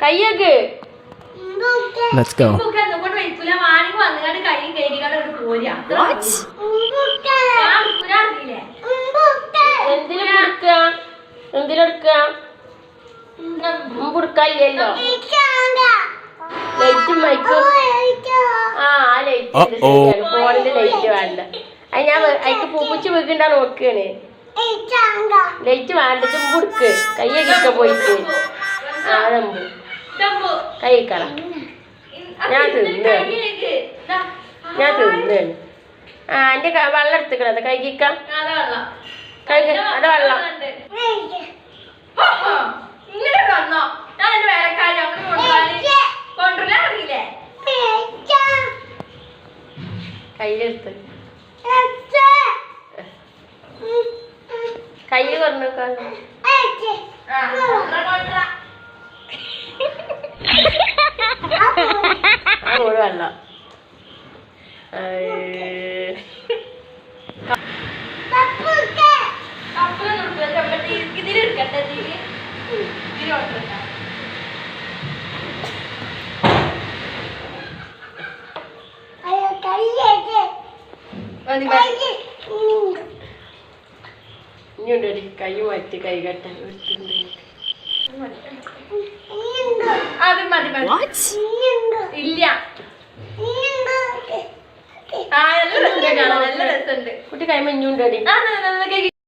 കയ്യൊക്കെ എന്തിനെടുക്കുക എന്തിനെടുക്കുക മുമ്പെടുക്കല്ലോ ലൈറ്റും മൈക്കും ആ ആ ലൈറ്റ്. ഫോണിന്റെ ലൈറ്റ് വേണ്ട അത് ഞാൻ അതിക്ക് പൂപ്പിച്ച് വെക്കണ്ട നോക്കുകയാണ് ലൈറ്റ് വേണ്ട ചുമ്പുടുക്ക് കയ്യൊക്കെ പോയിട്ട് ആ നമ്പ് ഡബ്ബു. കൈ കള ഞാൻ തിന്നു. ഞാൻ തിന്നാണ് ആ എന്റെ വെള്ളം എടുത്തുക്കണത്. കഴിക്കാം അതാ വെള്ളം. കൈ അത് വെള്ളം ആ ഹോ. ഇങ്ങോട്ട് ഇനിയുണ്ടടി കൈ മാറ്റി കൈ കെട്ടാൻ അത് മതി മതി. ഇല്ല ആ നല്ല രസമുണ്ട് കാണാൻ നല്ല രസമുണ്ട്. കുട്ടി കൈ